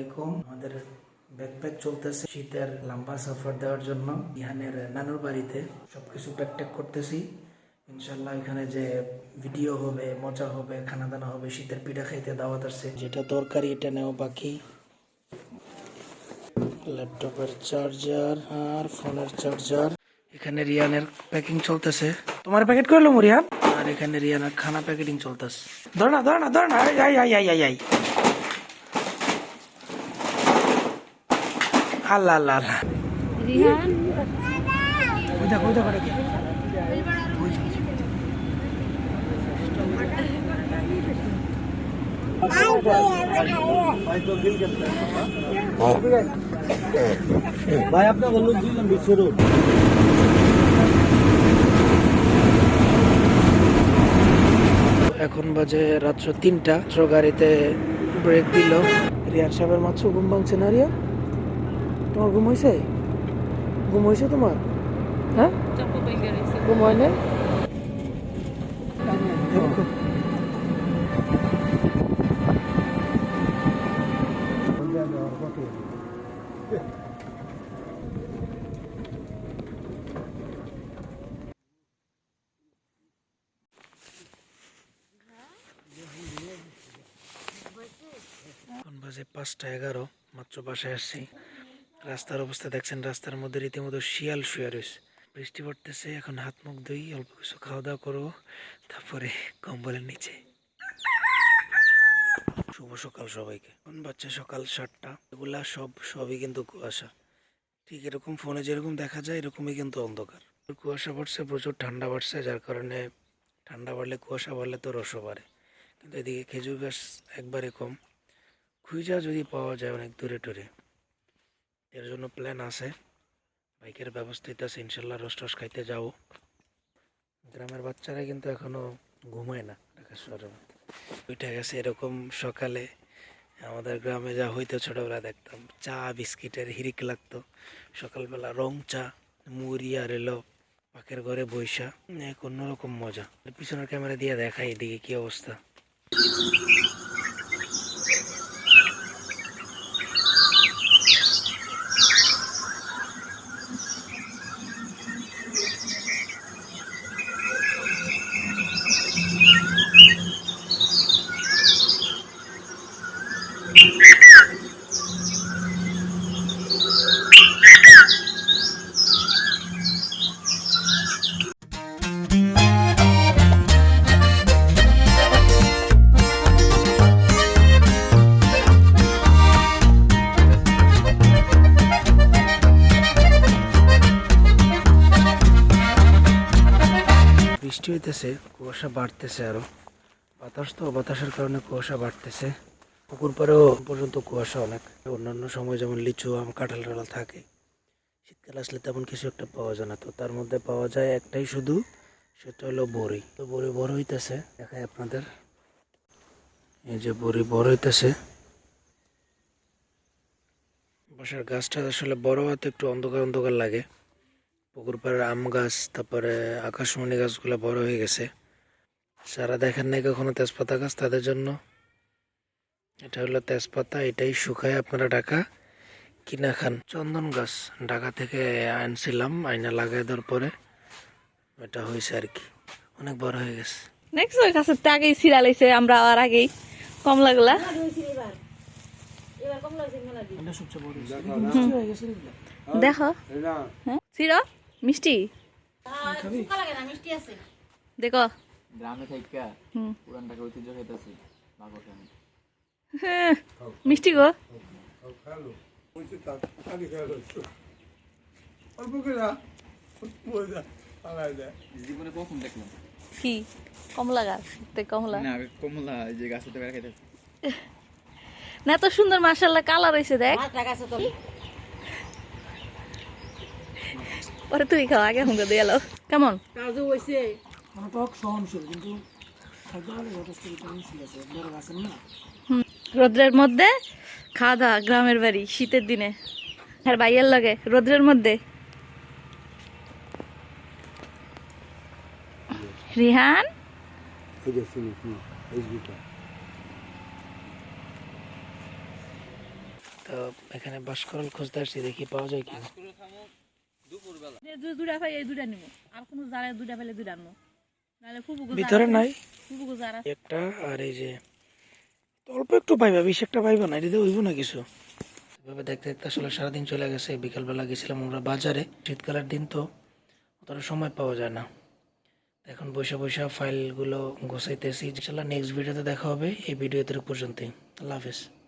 আলাইকুম। আমাদের ব্যাকপ্যাক চলতেছে। শীতের লম্বা সফর দেওয়ার জন্য ইহানের নানুর বাড়িতে। সবকিছু প্যাকট্যাক করতেছি। ইনশাল্লাহ এখানে যে ভিডিও হবে মজা হবে খানা দানা হবে শীতের পিঠা খাইতে দাওয়াত আসছে যেটা তরকারি এটা নেওয়া বাকি। ল্যাপটপের চার্জার আর ফোনের চার্জার এখানে রিয়ানের প্যাকিং চলতেছে। তোমার প্যাকেট করল রিয়ান? আর এখানে রিয়ানের খানা প্যাকেটিং চলতেছে। ধর না ধর না ধর না। আই আই আই আই আই আল্লাহ আল্লাহ আল্লাহ দেখো দেখো। ভাই আপনার বলুন দিলাম বিশ্বরূপ এখন বাজে রাত্র তিনটা। গাড়িতে ব্রেক দিল। রিয়ার সাহেবের মাত্র ঘুম ভাঙছে না রিয়া তোমার ঘুম হয়েছে তোমার? হ্যাঁ? ঘুম হয় বাজে পাঁচটা এগারো মাত্র বাসায় আসছি। রাস্তার অবস্থা দেখছেন, রাস্তার মধ্যে রীতিমতো শিয়াল শুয়ে রয়েছে। বৃষ্টি পড়তেছে, এখন হাত মুখ ধুই, অল্প কিছু খাওয়া দাওয়া করো, তারপরে কম্বলের নিচে। শুভ সকাল সবাইকে। এখন বাচ্চা সকাল সাতটা। এগুলা সব, সবই কিন্তু কুয়াশা। ঠিক এরকম ফোনে যেরকম দেখা যায়, এরকমই কিন্তু অন্ধকার। কুয়াশা পড়ছে প্রচুর ঠান্ডা বাড়ছে, যার কারণে ঠান্ডা বাড়লে, কুয়াশা বাড়লে তো রসও বাড়ে। কিন্তু এদিকে খেজুর গাছ একবারে কম। খুঁজা যদি পাওয়া যায় অনেক দূরে টুরে। এর জন্য প্ল্যান আছে। বাইকের ব্যবস্থিত আছে, ইনশাল্লাহ রস টস খাইতে যাব। গ্রামের বাচ্চারা কিন্তু এখনও ঘুমায় না ঢাকা শহরে উঠে গেছে এরকম সকালে। আমাদের গ্রামে যা হইতো ছোটোবেলা দেখতাম। চা, বিস্কিটের হিরিক লাগতো। সকালবেলা রং চা, মুড়ি আর এলো পাখের ঘরে বৈশা। এক অন্যরকম মজা। পিছনের ক্যামেরা দিয়ে দেখাই এদিকে কি অবস্থা? হইতেছে, কুয়াশা বাড়তেছে আরও। বাতাস তো, বাতাসের কারণে কুয়াশা বাড়তেছে। পুকুর পাড়েও পর্যন্ত কুয়াশা অনেক। অন্যান্য সময় যেমন লিচু, আম, কাঁঠাল, টাঠাল থাকে। শীতকাল আসলে তেমন কিছু একটা পাওয়া যায় না। তো তার মধ্যে পাওয়া যায় একটাই শুধু, সেটা হলো বড়ি। তো বড়ি বড় হইতেছে দেখায় আপনাদের। এই যে বড়ি বড় হইতেছে। বাসার গাছটা আসলে বড় হতে একটু অন্ধকার অন্ধকার লাগে। পুকুর পাড়ের আম গাছ তারপরে আকাশমণি গাছগুলো বড় হয়ে গেছে। সারা দেখেন নাই কখনো তেজপাতা গাছ তাদের জন্য এটা হলো তেজপাতা এটাই শুকায় আপনারা ঢাকা কিনা খান। চন্দন গাছ ঢাকা থেকে আনছিলাম আয়না লাগাই দেওয়ার পরে এটা হয়েছে আর কি। অনেক বড় হয়ে গেছে। নেক্সট ওই কাছে তো আগেই হয়েছে আমরা আর আগেই কম লাগলা? দেখো। হ্যাঁ সিরো? মিষ্টি? খাবি? দেখো। গ্রামে থাইকা পুরান ঢাকা ঐতিহ্য খাইতেছি হ্যাঁ, মিষ্টি গো। জীবনে প্রথম দেখলাম। কি? কমলা গাছ তে কমলা। না কমলা যে বেড়া খাইতেছি। না এত সুন্দর মার্শাল্লাহ কালার হয়েছে দেখ। পরে তুই খাও আগে হুঙ্গা দিয়ে এলো কেমন? মানে টক সহনশীল কিন্তু রোদ্রের মধ্যে খাওয়া দাওয়া গ্রামের বাড়ি শীতের দিনে। আর বাইয়ের লাগে রোদ্রের মধ্যে। রিহান? তো এখানে বাসকরল খুঁজতে আসছি দেখি পাওয়া যায় কিনা। যে দু- দুটা পাই এই দুটা নিবো আর কোনো জারে দুটা পেলে দুটা আনব নাহলে ফুবুকু ভিতরে নাই? ফুবুকু জারা একটা আর এই যে অল্প একটু পাইবা বেশি একটা পাইবা না এটাতে হইব না কিছু? এভাবে দেখতে দেখতে আসলে সারাদিন চলে গেছে বিকালবেলা গেছিলাম আমরা বাজারে। শীতকালের দিন তো অতটা সময় পাওয়া যায় না। এখন বসে বসে ফাইলগুলো গোছাইতেছি। ইনশাল্লাহ নেক্সট ভিডিওতে দেখা হবে। এই ভিডিও পর্যন্তই। আল্লাহ হাফেজ।